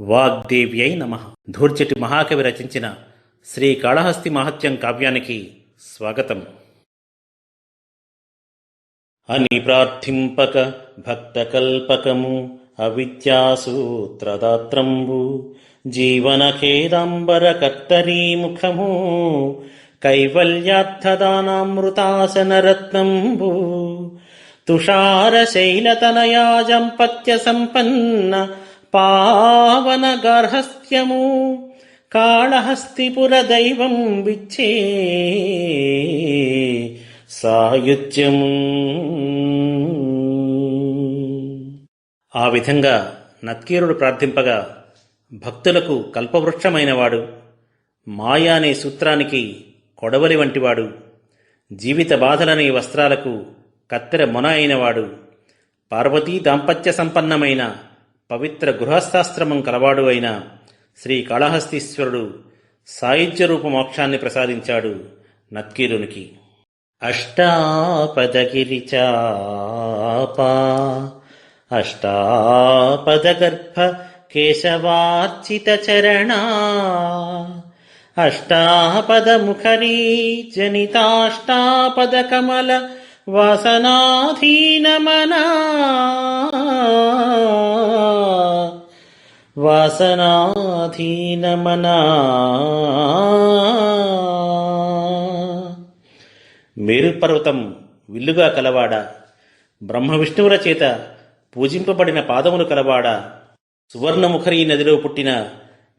వాగ్దేవి అయి నమ. ధూర్చటి మహాకవి రచించిన శ్రీ కాళహస్తి మహత్యం కావ్యానికి స్వాగతం. అని ప్రార్థింపక భక్తకల్పకము అవిద్యాసూత్రదాత్రంబు. జీవనఖేదాంబర కర్తరీముఖము కైవల్యార్థదానామృతాసనరత్నంబు. తుషారశైలతనయాజంపత్య సంపన్న పావన గార్హస్థ్యము కాళహస్తిపుర దైవం విచ్చే సాయుధ్యము ఆ విధంగా నత్కీరుడు ప్రార్థింపగా భక్తులకు కల్పవృక్షమైనవాడు మాయ అనే సూత్రానికి కొడవలి వంటివాడు జీవిత బాధలనే వస్త్రాలకు కత్తెర మొన అయినవాడు పార్వతీ దాంపత్య సంపన్నమైన పవిత్ర గృహస్థాశ్రమం కలవాడు అయిన శ్రీ కాళహస్తీశ్వరుడు సాయుధ్య రూప మోక్షాన్ని ప్రసాదించాడు నత్కీరునికి. అష్టాపదగిరిచాపా అష్టాపదగర్భ కేశవార్చిత అష్టాపద ముఖరీ జనితాష్టాపద వాసనాధీనమనా? మేరుపర్వతం పర్వతం విల్లుగా కలవాడ? బ్రహ్మ విష్ణువుల చేత పూజింపబడిన పాదములు కలవాడ? సువర్ణముఖరీ నదిలో పుట్టిన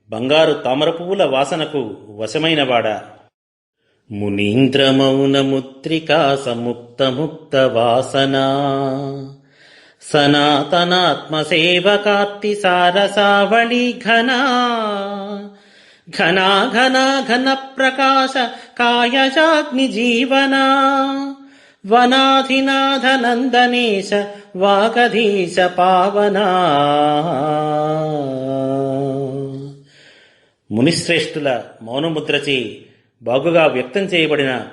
బంగారు తామర పువ్వుల వాసనకు వశమైనవాడా? మునీంద్రమౌనముత్రికా సముక్త ముక్త వాసనా? సనాతనాత్మసేవకార్తి సారసావళి ఘనా ఘనా ఘనా ఘన ప్రకాశ కాయజాగ్ని జీవనా వనాధినాథ నందనేశ వాగధీశ పావనా. మునిశ్రేష్ఠుల మౌనముద్రచే బాగుగా వ్యక్తం చేయబడిన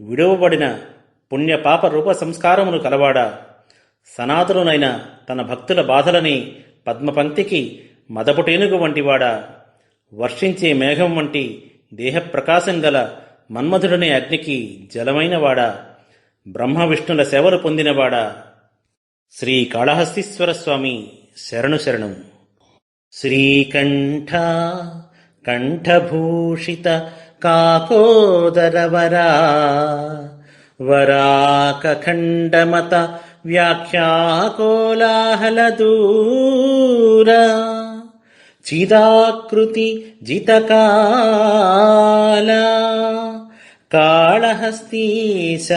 విడవబడిన పుణ్యపాప రూప సంస్కారమును కలవాడ సనాతనునైన తన భక్తుల బాధలని పద్మపంక్తికి మదపుటేనుగు వంటివాడ వర్షించే మేఘం వంటి దేహప్రకాశం గల మన్మధుడనే అగ్నికి జలమైనవాడా బ్రహ్మ విష్ణుల సేవలు పొందినవాడా. శ్రీ కాళహస్తీశ్వర స్వామి శరణు శరణం. శ్రీకంఠ కంఠభూషిత కాకోదరవరా వరాకఖండమత వ్యాఖ్యాకోలాహల వ్యాఖ్యాకోలాహలదూర చిదాకృతి జితకాల కాళహస్తీశ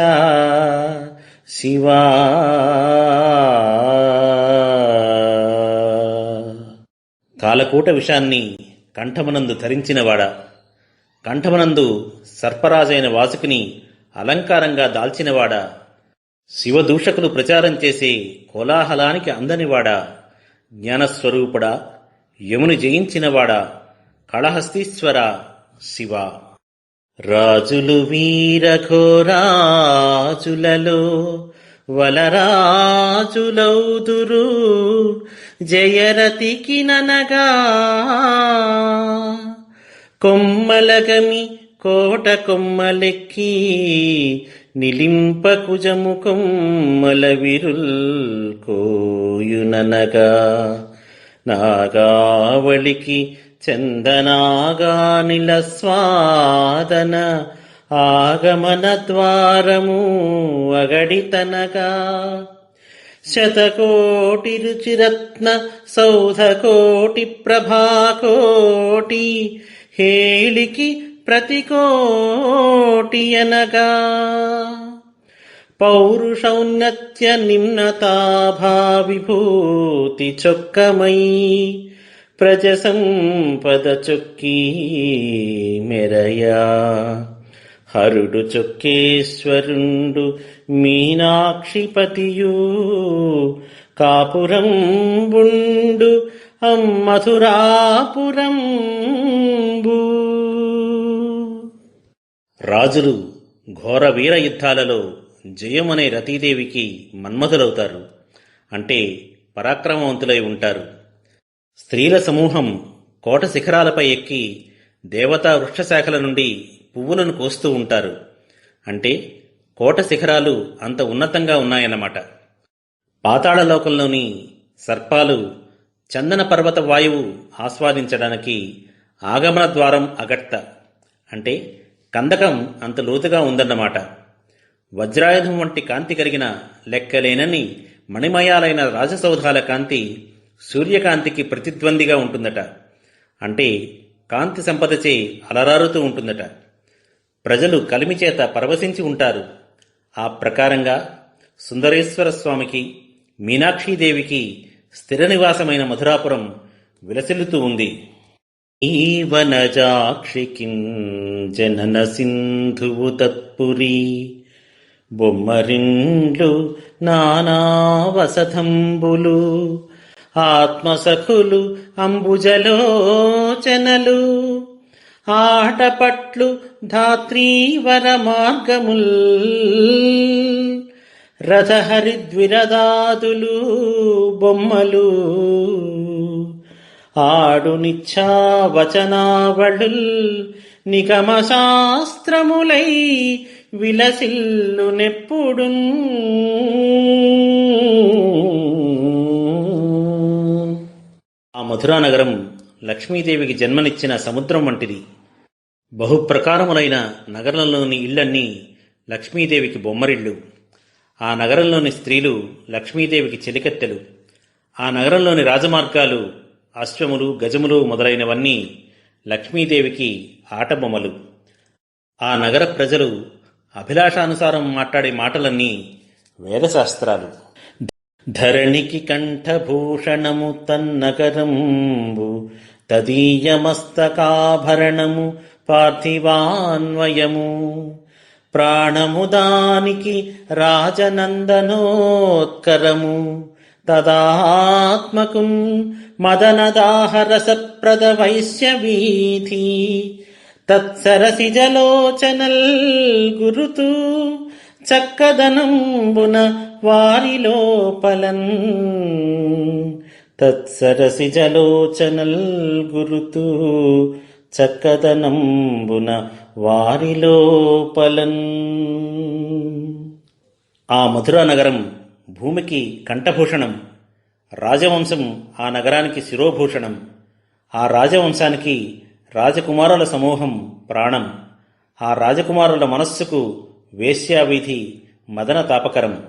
శివా కాలకూట విషాన్ని కంఠమనందు ధరించినవాడా కంఠమనందు సర్పరాజైన వాసుకుని అలంకారంగా దాల్చినవాడా శివదూషకులు ప్రచారం చేసే కోలాహలానికి అందనివాడా? జ్ఞానస్వరూపుడా? యముని జయించినవాడా? కళహస్తీశ్వర? శివ. రాజులు వీరఘోరాజులలో వలరాజులౌదురు జయరతికి ననగా కొమ్మలగమి కోట కొమ్మలెక్కి నిలింప కుజము కోయుననగా నాగావళికి చందనాగానిల స్వాదన ఆగమన ద్వారము అగడితనగా. శతకోటి రుచిరత్న సౌధకోటి ప్రభాకోటి హేళికి ప్రతికోటి అనగా పౌరుషౌన్నత్య నిమ్నతాభావిభూతి చొక్కమై ప్రజ సంపద చొక్కీ మెరయా. హరుడు చొక్కేశ్వరుండు మీనాక్షిపతియు. కాపురం బుండు అమ్మధురాపురం రాజులు ఘోర వీర యుద్ధాలలో జయమనే రతీదేవికి మన్మధులవుతారు. అంటే పరాక్రమవంతులై ఉంటారు. స్త్రీల సమూహం కోట శిఖరాలపై ఎక్కి దేవతా వృక్షశాఖల నుండి పువ్వులను కోస్తూ ఉంటారు. అంటే కోట శిఖరాలు అంత ఉన్నతంగా ఉన్నాయన్నమాట. పాతాళలోకంలోని సర్పాలు చందన పర్వత వాయువు ఆస్వాదించడానికి ఆగమన ద్వారం అగట్ట. అంటే కందకం అంత లోతుగా ఉందన్నమాట. వజ్రాయుధం వంటి కాంతి కలిగిన లెక్కలేనని మణిమయాలైన రాజసౌధాల కాంతి సూర్యకాంతికి ప్రతిద్వందిగా ఉంటుందట. అంటే కాంతి సంపదచే అలరారుతూ ఉంటుందట. ప్రజలు కలిమి చేత పరవశించి ఉంటారు. ఆ ప్రకారంగా సుందరేశ్వర స్వామికి మీనాక్షీదేవికి స్థిర నివాసమైన మధురాపురం విలసిల్లుతూ ఉంది. ఈవనజాక్షికిం జనన సింధువు తత్పురీ. బొమ్మరిండ్లు నానావసథంబులు ఆత్మసఖులు అంబుజలోచనలు ఆటపట్లు ధాత్రీవర మార్గముల్ రథహరిద్విరదాదులు బొమ్మలు. ఆడు నిచ్ఛావచనావళుల్ నిగమ శాస్త్రములై విలసిల్లు నెప్పుడు. ఆ మధురా నగరం లక్ష్మీదేవికి జన్మనిచ్చిన సముద్రం వంటిది. బహుప్రకారములైన నగరంలోని ఇళ్ళన్నీ లక్ష్మీదేవికి బొమ్మరిళ్ళు. ఆ నగరంలోని స్త్రీలు లక్ష్మీదేవికి చెలికత్తెలు. ఆ నగరంలోని రాజమార్గాలు అశ్వములు గజములు మొదలైనవన్నీ లక్ష్మీదేవికి ఆటబొమ్మలు. ఆ నగర ప్రజలు అభిలాషానుసారం మాట్లాడే మాటలన్నీ వేదశాస్త్రాలు. ధరణికి కంఠభూషణము తన్నగరంబు తదీయమస్తకాభరణము పార్థివాన్వయము. ప్రాణము దానికి రాజనందనోత్కరము తదాత్మకుం మదనదాహరసప్రద వైశ్య వీధి తత్సరసిజలోచనల్ గురుతూ చక్కదనంబున వారిలోపలన్ తత్సరసిజలోచనల్ గురుతూ చక్కదనంబున వారిలోపలన్ ఆ మధురా నగరం భూమికి కంఠభూషణం రాజవంశం ఆ నగరానికి శిరోభూషణం ఆ రాజవంశానికి రాజకుమారుల సమూహం ప్రాణం ఆ రాజకుమారుల మనస్సుకు వేశ్యావీధి మదన తాపకరం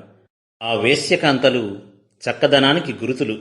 ఆ వేశ్యకాంతలు చక్కదనానికి గురుతులు.